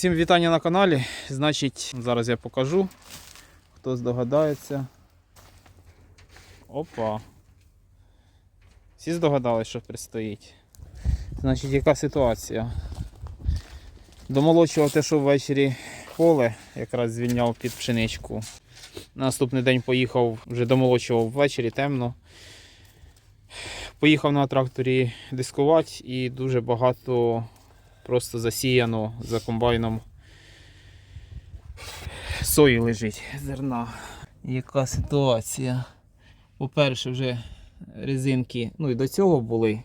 Всім вітання на каналі. Значить, зараз я покажу. Хто здогадається. Опа. Всі здогадались, що предстоїть. Значить, яка ситуація? Домолочував те, що ввечері поле, якраз звільняв під пшеничку. На наступний день поїхав, вже домолочував ввечері, темно. Поїхав на тракторі дискувати і дуже багато просто засіяно за комбайном. Сої лежить зерна. Яка ситуація? По-перше, вже резинки, ну і до цього були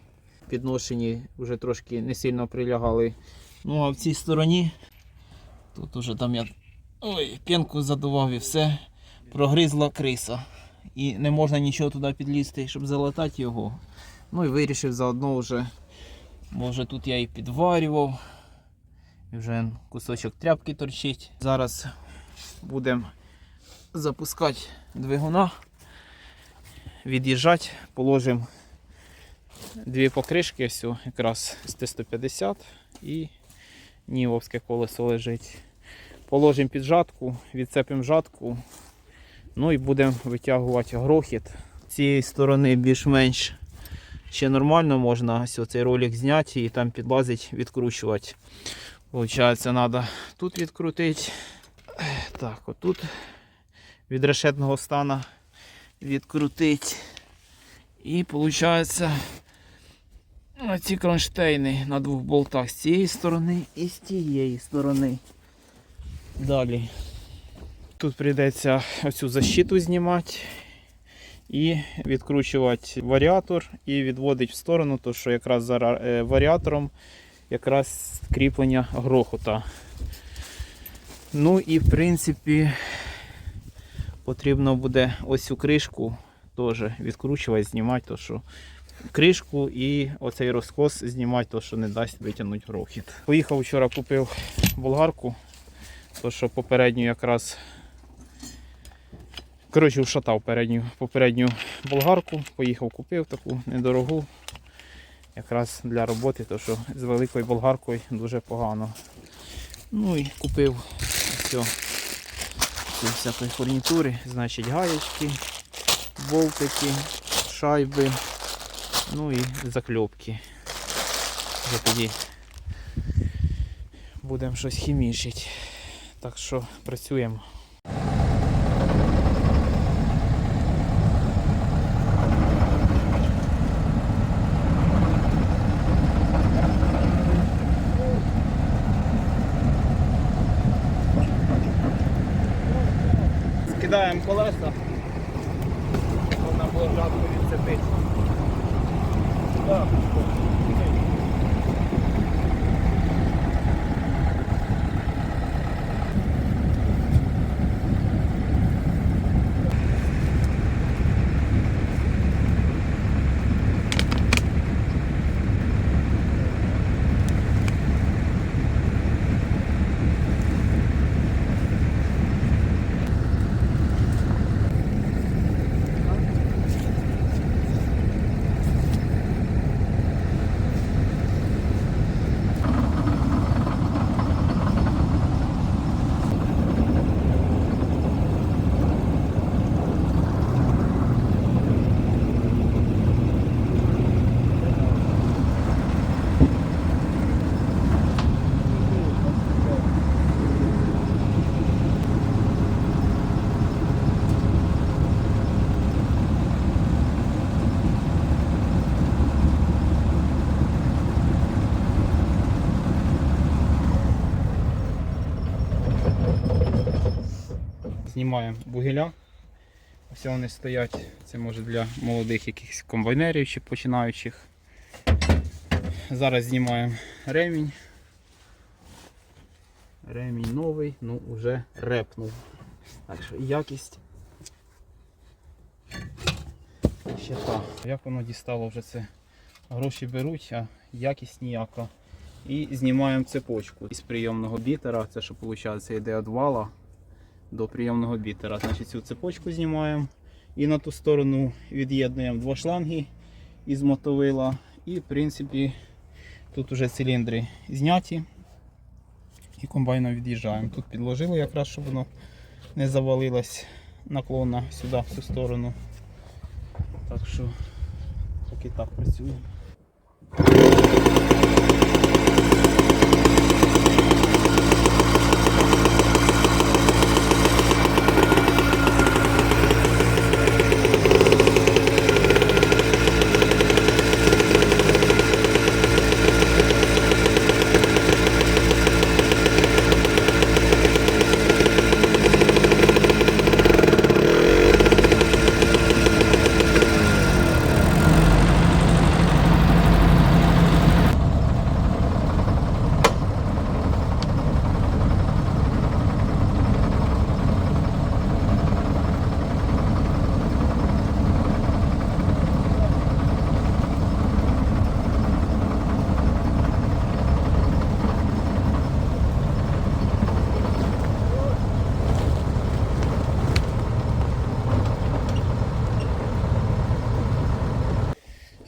підношені, вже трошки не сильно прилягали. Ну а в цій стороні, тут уже там я ой, п'янку задував і все, прогризла криса. І не можна нічого туди підлізти, щоб залатати його. Ну і вирішив заодно вже, може тут я і підварював. І вже кусочок тряпки торчить. Зараз будемо запускати двигуна, від'їжджати, положимо дві покришки, ось якраз з Т-150 і Нівовське колесо лежить. Положимо під жатку, відцепимо жатку, ну і будемо витягувати грохіт. З цієї сторони більш-менш ще нормально можна ось цей ролик зняти і там підлазить, відкручувати. Получається, треба тут відкрутити. Так, отут від решетного стана відкрутити. І виходить ці кронштейни на двох болтах з цієї сторони і з тієї сторони. Далі. Тут прийдеться оцю защиту знімати і відкручувати варіатор і відводити в сторону, то що якраз за е, варіатором якраз кріплення грохота. Ну і в принципі потрібно буде ось цю кришку теж відкручувати, знімати, то що кришку і оцей розкос знімати, то що не дасть витягнути грохіт. Поїхав вчора, купив болгарку, то що попередню якраз. Коротше, вшатав передню, попередню болгарку, поїхав, купив таку недорогу якраз для роботи, то що з великою болгаркою дуже погано. Ну і купив все всякої фурнітури, значить гаєчки, болтики, шайби, ну і закльопки. Вже тоді будемо щось хімічити. Так що працюємо. Знімаємо бугеля. Ось вони стоять. Це може для молодих якихось комбайнерів чи починаючих. Зараз знімаємо ремінь. Ремінь новий, ну вже репнув. Так що якість ще та. Як воно дістало вже це? Гроші беруть, а якість ніяка. І знімаємо цепочку із прийомного бітера. Це що виходить йде від вала до прийомного бітера. Значить, цю цепочку знімаємо і на ту сторону від'єднуємо два шланги із мотовила. І в принципі тут вже циліндри зняті. і комбайном від'їжджаємо. Тут підложили якраз, щоб воно не завалилось наклонно сюди, в цю сторону. Так що поки так працюємо.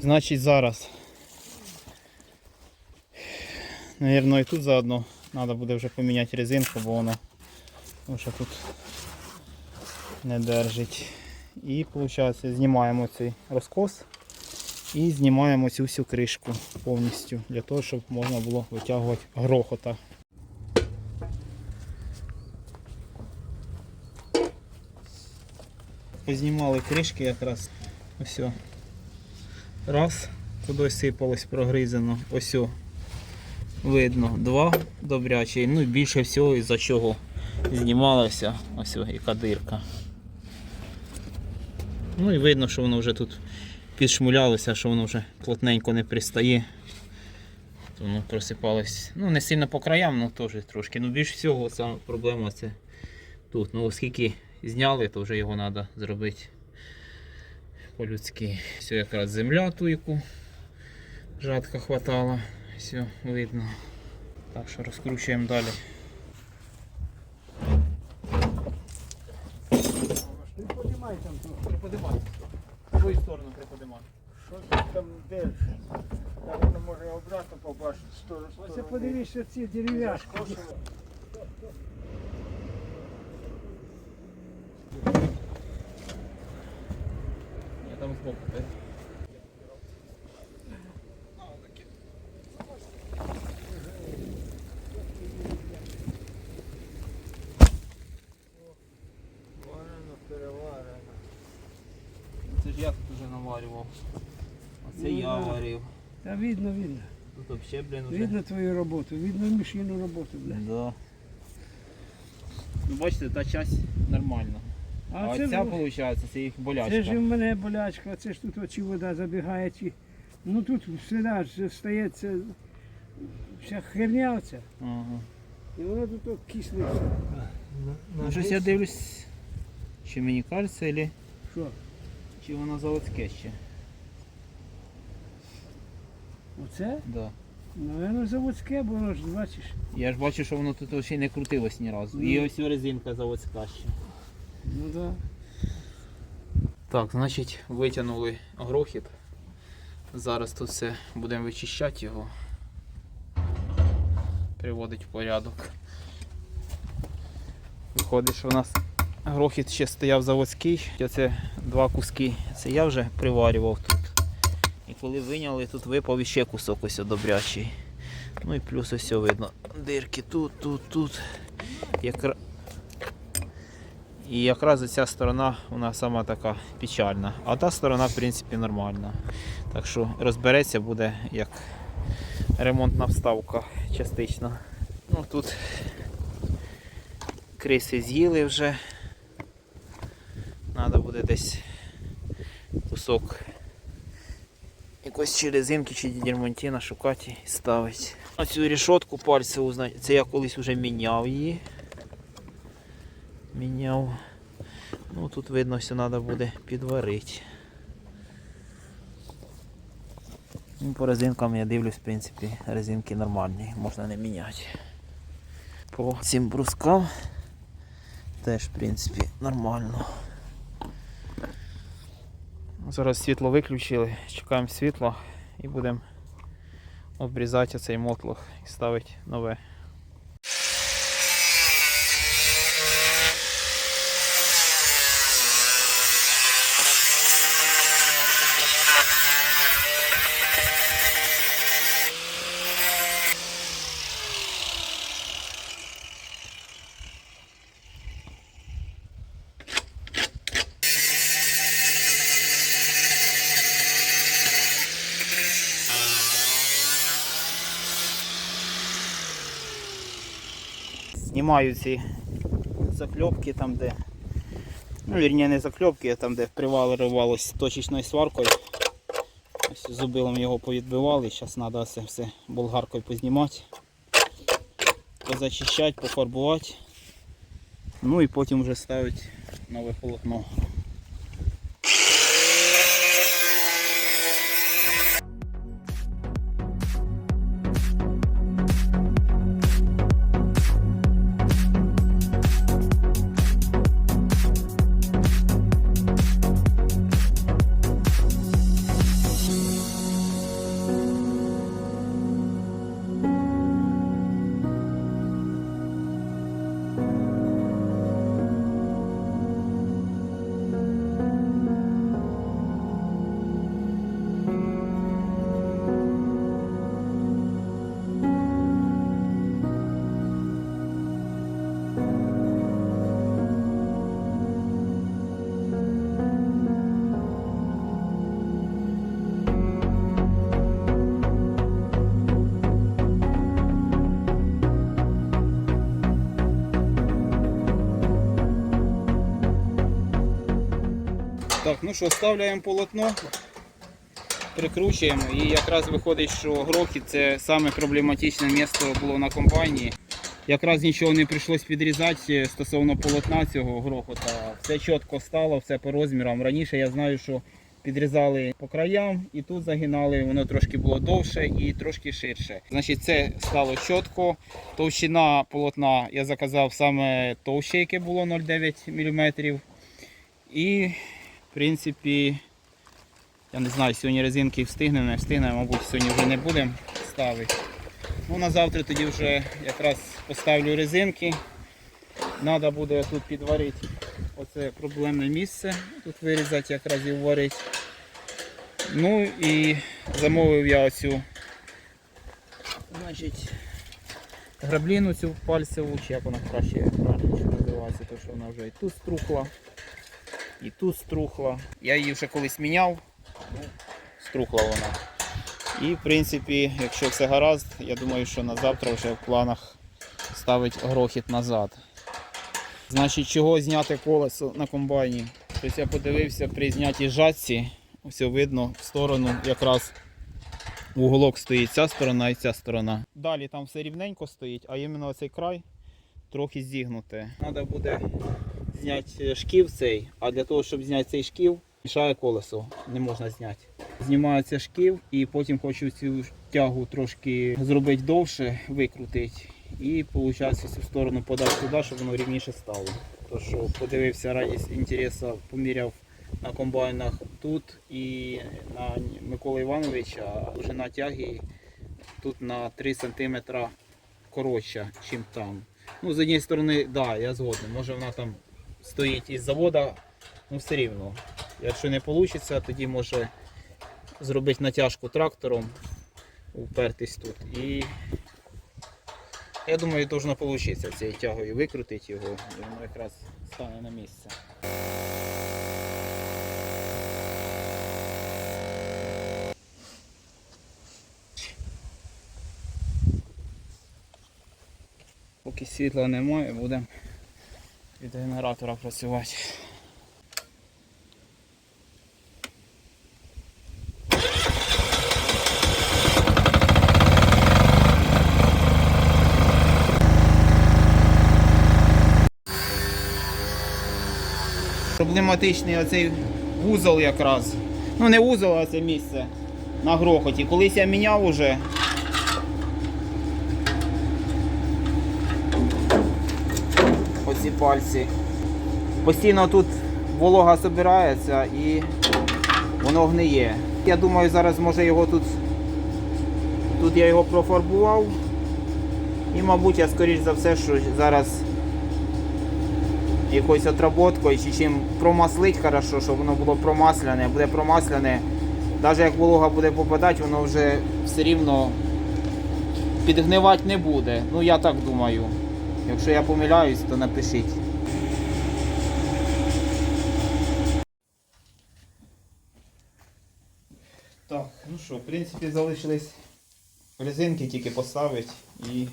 Значить зараз. Наверно, і тут заодно треба буде вже поміняти резинку, бо воно вже тут не держить. І виходить, знімаємо цей розкос і знімаємо цю всю кришку повністю для того, щоб можна було витягувати грохота. Познімали кришки якраз. Ось. Раз, кудись сипалось прогризено. Ось. Видно, два добрячі. Ну і більше всього із-за чого знімалося. Ось о, яка дирка. Ну і видно, що воно вже тут підшмулялося, що воно вже плотненько не пристає. Воно просипалось. Ну, не сильно по краям, ну теж трошки. Ну більш всього ця проблема це тут. Ну оскільки зняли, то вже його треба зробити по-людськи. Все якраз земля ту, яку жатка хватала. Все видно. Так що розкручуємо далі. Приподнимай там. Приподимай. В твою сторону приподимай. Що ти там держиш? Та воно може обратно побачити. Ось подивіться ці дерев'яшки. Я там збоку, так? Варено, переварено. Це ж я тут вже наварював. Оце Ну, я да. варив. Та видно, видно. Тут взагалі, блін, уже. Видно твою роботу, видно мішину роботу, бля. Да. Ну, бачите, та часть нормальна. А, А, оця, це, виходить, це їх болячка. це ж в мене болячка, це ж тут очі вода забігає. Чи... Ну тут всегда ж стається вся херня оця. Ага. І воно тут от кисне. Ну, щось я дивлюсь, чи мені кажеться, или, Що? чи воно заводське ще. Оце? Да. Наверно, заводське, бо воно ж бачиш. Я ж бачу, що воно тут ще й не крутилось ні разу. І Ну. ось резинка заводська ще. Ну да. Так, значить, витягнули грохіт. Зараз тут все будемо вичищати його. Приводить в порядок. Виходить, що у нас грохіт ще стояв заводський. Оце два куски. Це я вже приварював тут. І коли виняли, тут випав іще кусок ось добрячий. Ну і плюс ось видно. Дирки тут, тут, тут. Якра... І якраз ця сторона вона сама така печальна. А та сторона, в принципі, нормальна. Так що розбереться буде як ремонтна вставка частично. Ну тут криси з'їли вже. Треба буде десь кусок якось чи резинки, чи дірмантіна шукати і ставити. Оцю рішотку пальцеву, це я колись вже міняв її. Міняв. Ну тут видно, все треба буде підварити. Ну, по резинкам я дивлюсь, в принципі, резинки нормальні, можна не міняти. По цим брускам теж, в принципі, нормально. Зараз світло виключили, чекаємо світла і будемо обрізати цей мотлох і ставити нове. Знімаю ці закльопки там, де. Ну, вірні, не закльопки, а там, де приварювалось точечною сваркою. Ось зубилом його повідбивали, зараз треба це все болгаркою познімати, позачищати, пофарбувати. Ну і потім вже ставити нове полотно. Так, ну що, ставляємо полотно, прикручуємо і якраз виходить, що грохіт це саме проблематичне місце було на комбайні. Якраз нічого не прийшлось підрізати стосовно полотна цього грохота. Все чітко стало, все по розмірам. Раніше я знаю, що підрізали по краям і тут загинали, воно трошки було довше і трошки ширше. Значить, це стало чітко. Товщина полотна я заказав саме товще, яке було 0,9 мм. І принципі, я не знаю, сьогодні резинки встигнемо, не встигнемо, мабуть, сьогодні вже не будемо ставити. Ну, на завтра тоді вже якраз поставлю резинки. Треба буде тут підварити оце проблемне місце. Тут вирізати, якраз і варити. Ну і замовив я оцю значить, грабліну цю пальцеву, чи як вона краще правильно називається, тому що вона вже і тут струхла і тут струхла. Я її вже колись міняв, струхла вона. І в принципі, якщо все гаразд, я думаю, що на завтра вже в планах ставить грохіт назад. Значить, чого зняти колесо на комбайні? Тобто я подивився при знятій жатці, ось видно в сторону якраз уголок стоїть ця сторона і ця сторона. Далі там все рівненько стоїть, а іменно цей край трохи зігнуте. Треба буде зняти шків цей, а для того, щоб зняти цей шків, мішає колесо, не можна зняти. Знімається шків і потім хочу цю тягу трошки зробити довше, викрутити. І виходить цю сторону подати туди, щоб воно рівніше стало. То що подивився раді інтересу, поміряв на комбайнах тут і на Миколи Івановича вже на тягі тут на 3 см коротша, ніж там. Ну, з однієї сторони, да, я згоден. Може вона там стоїть із завода, ну все рівно. Якщо не вийде, тоді може зробити натяжку трактором, упертись тут. І я думаю, должно вийти цією тягою викрутити його, і воно якраз стане на місце. Поки світла немає, будемо від генератора працювати. Проблематичний оцей вузол якраз. Ну не вузол, а це місце на грохоті. Колись я міняв уже. Оці пальці. Постійно тут волога збирається і воно гниє. Я думаю, зараз може його тут. Тут я його профарбував. І, мабуть, я скоріш за все, що зараз якоюсь отработкою чи чим промаслить хорошо, щоб воно було промасляне, буде промасляне. Навіть як волога буде попадати, воно вже все рівно підгнивати не буде. Ну я так думаю. Якщо я помиляюсь, то напишіть. Так, ну що, в принципі, залишились резинки тільки поставити і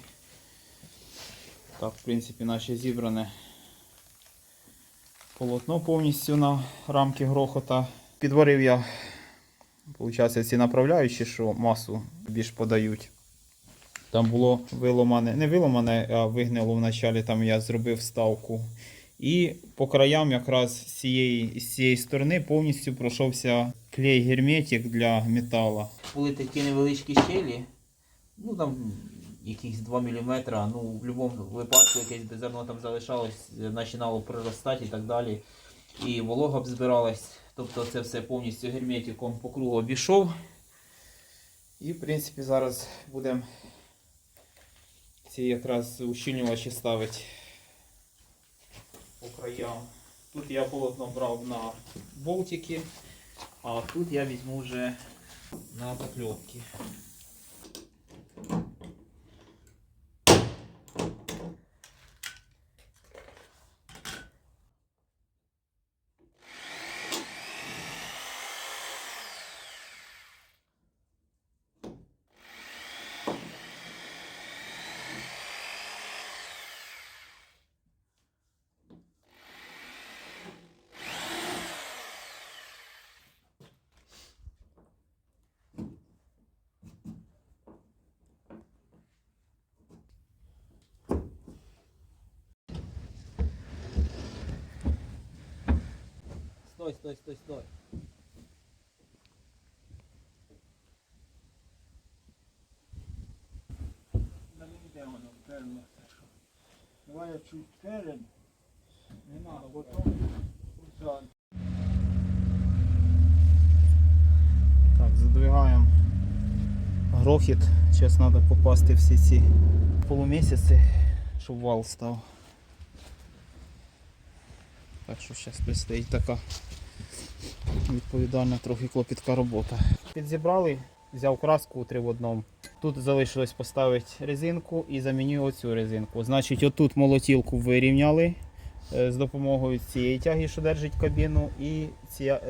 Так, в принципі, наше зібране полотно повністю на рамки грохота. Підварив я, виходить, ці направляючі, що масу більш подають. Там було виломане, не виломане, а вигнило вначалі, там я зробив вставку. І по краям якраз з цієї, з цієї сторони повністю пройшовся клей герметик для металу. Були такі невеличкі щелі, ну там якісь 2 мм, ну в будь-якому випадку якесь би зерно там залишалось, починало приростати і так далі. І волога б збиралась. Тобто це все повністю герметиком по кругу обійшов. І в принципі зараз будемо ці якраз ущільнювачі ставить по краям. Тут я полотно брав на болтики, а тут я візьму вже на закльопки. Стой, стой, стой, стой. Да не йде воно вперлося. Давай я чуть перед, Не надо, потім ззаду. Так, задвигаємо грохіт. Зараз треба попасти всі ці полумісяці, щоб вал став. Так що зараз предстоїть така відповідальна трохи клопітка робота. Підзібрали, взяв краску 3 в одному. Тут залишилось поставити резинку і заміню оцю резинку. Значить, отут молотілку вирівняли е, з допомогою цієї тяги, що держить кабіну, і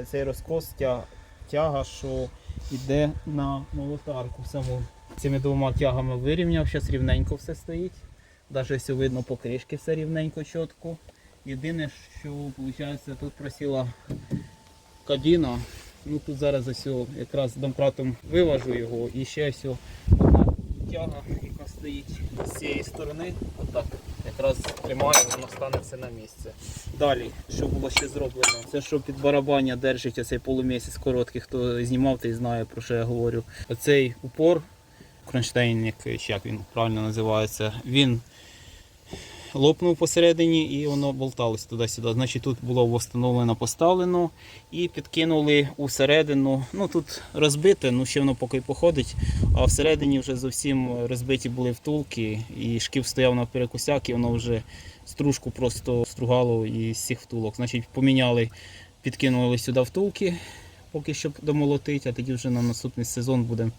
цей розкос тя- тяга, що йде на молотарку саму. Цими двома тягами вирівняв, зараз рівненько все стоїть. Навіть все видно покришки, все рівненько, чітко. Єдине, що виходить, тут просіла кабіна. Ну тут зараз ось якраз домкратом виважу його і ще ось одна тяга, яка стоїть з цієї сторони. Отак. Якраз тримаю, воно станеться на місце. Далі, що було ще зроблено, це що під барабання держить оцей полумісяць короткий, хто знімав, той знає про що я говорю. Оцей упор, кронштейн, чи як він правильно називається, він лопнув посередині і воно болталось туди-сюди. Значить, тут було встановлено, поставлено і підкинули усередину. Ну тут розбите, ну ще воно поки походить. А всередині вже зовсім розбиті були втулки, і шків стояв на перекусяк, і воно вже стружку просто стругало із всіх втулок. Значить, поміняли, підкинули сюди втулки, поки щоб домолотити, а тоді вже на наступний сезон будемо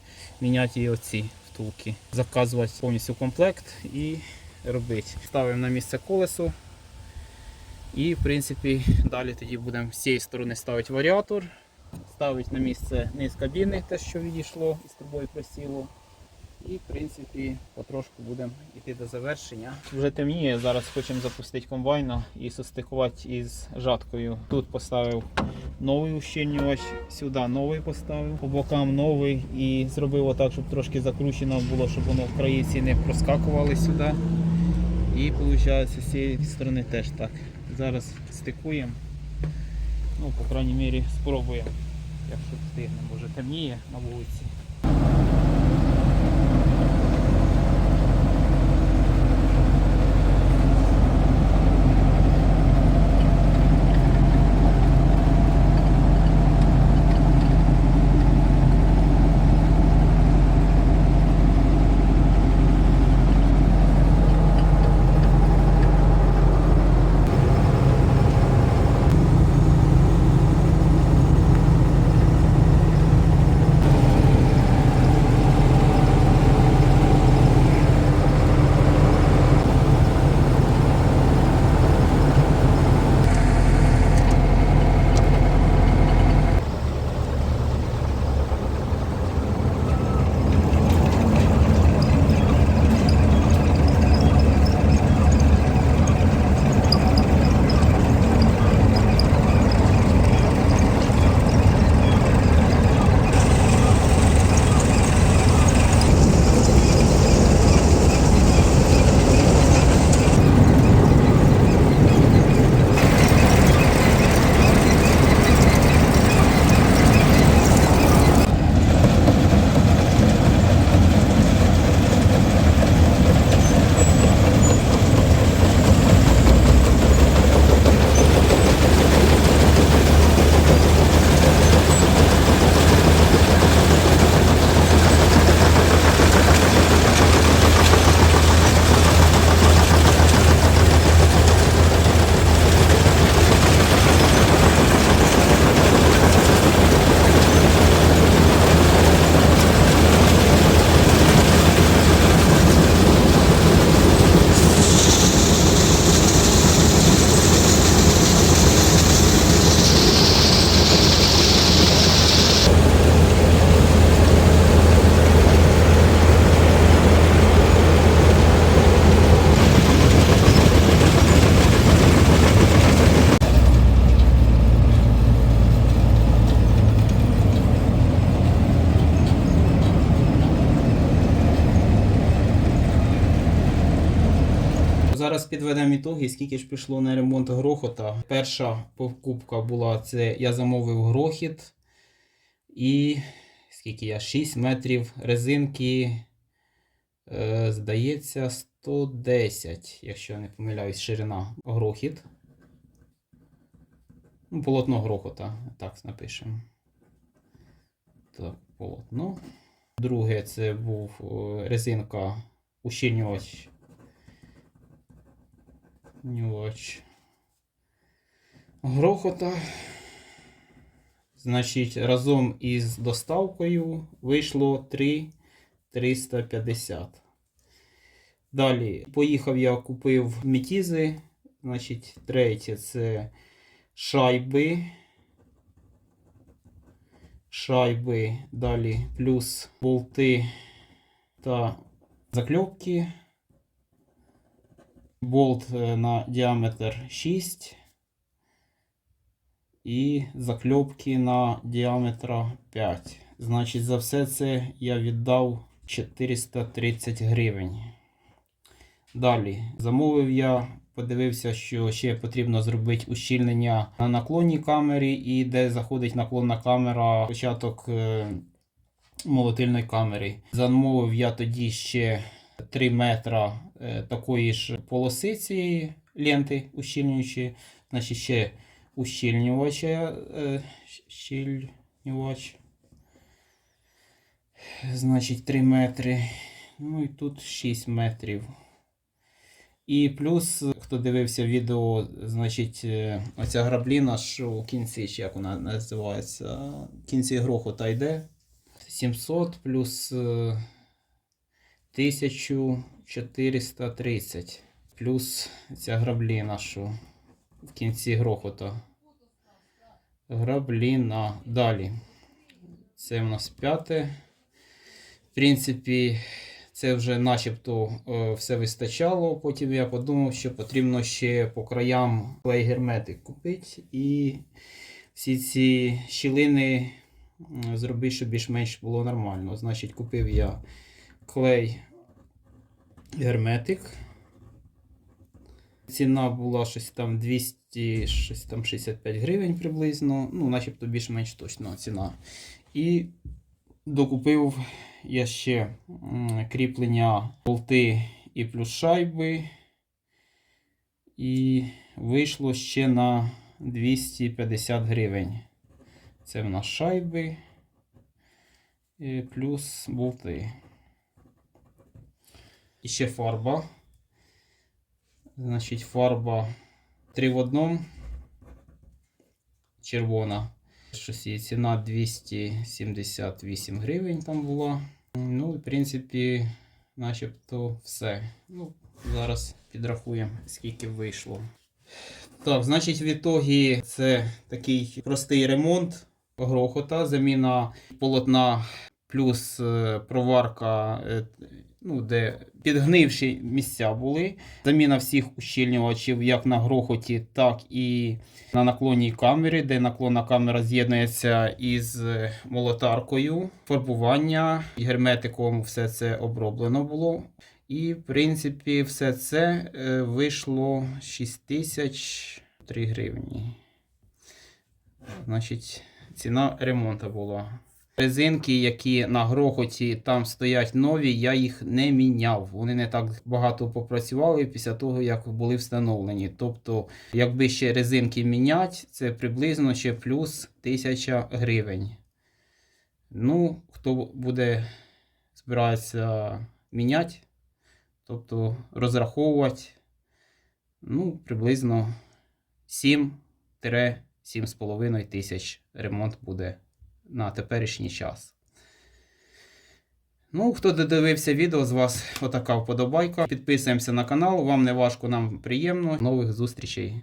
міняти і оці втулки. Заказувати повністю комплект і робити. Ставимо на місце колесо. І в принципі далі тоді будемо з цієї сторони ставити варіатор, ставити на місце низ кабіни, те, що відійшло і з тобою просіло. І в принципі потрошку будемо йти до завершення. Вже темніє, зараз хочемо запустити комбайна і состикувати із жаткою. Тут поставив новий ущільнювач, сюди новий поставив, по бокам новий і зробив отак, щоб трошки закручено було, щоб воно в країці не проскакували сюди. І виходить з цієї сторони теж так. Зараз стикуємо. Ну, по крайній мірі, спробуємо, якщо встигнемо, може темніє на вулиці. Підведемо ітоги, скільки ж пішло на ремонт грохота. Перша покупка була це я замовив грохіт. І скільки я? 6 метрів резинки. Е, здається, 110, якщо я не помиляюсь, ширина грохіт. Ну, полотно грохота, так напишемо. Так, полотно. Друге, це був е, резинка ущільнювач. Ущільнювач грохота. Значить, разом із доставкою вийшло 3 350. Далі поїхав я купив метізи. Значить, третє це шайби. Шайби. Далі плюс болти та закльопки. Болт е, на діаметр 6 і закльопки на діаметр 5. Значить, за все це я віддав 430 гривень. Далі замовив я, подивився, що ще потрібно зробити ущільнення на наклонній камері, і де заходить наклонна камера, початок е, молотильної камери. Замовив я тоді ще 3 метра Е, такої ж полоси цієї ленти ущільнюючи, значить ще ущільнювача, е, щільнювач, значить 3 метри. Ну і тут 6 метрів. І плюс, хто дивився відео, значить, е, оця грабліна що у кінці, чи як вона називається, в кінці грохота йде. 700 плюс 1000. 430. Плюс ця грабліна, що в кінці грохота. Грабліна. Далі. Це в нас п'яте. В принципі, це вже начебто е, все вистачало. Потім я подумав, що потрібно ще по краям клей герметик купити. І всі ці щілини зробити, щоб більш-менш було нормально. Значить, купив я клей герметик. Ціна була щось там 200, щось там 65 гривень приблизно. Ну, начебто більш-менш точна ціна. І докупив я ще кріплення болти і плюс шайби. І вийшло ще на 250 гривень. Це в нас шайби і плюс болти. І ще фарба. Значить, фарба 3 в одному. Червона. Щось її ціна 278 гривень там була. Ну, в принципі, начебто все. Ну, зараз підрахуємо, скільки вийшло. Так, значить, в ітогі це такий простий ремонт грохота, заміна полотна плюс е, проварка, е, ну, де підгнивші місця були. Заміна всіх ущільнювачів як на грохоті, так і на наклонній камері, де наклонна камера з'єднується із е, молотаркою. Фарбування герметиком все це оброблено було. І, в принципі, все це е, вийшло 6 тисяч 3 гривні. Значить, ціна ремонту була. Резинки, які на грохоті там стоять нові, я їх не міняв. Вони не так багато попрацювали після того, як були встановлені. Тобто, якби ще резинки міняти, це приблизно ще плюс 1000 гривень. Ну, хто буде збирається міняти, тобто розраховувати, ну, приблизно 7-7,5 тисяч ремонт буде на теперішній час. Ну, хто додивився відео, з вас отака вподобайка. Підписуємося на канал. Вам не важко, нам приємно. Нових зустрічей!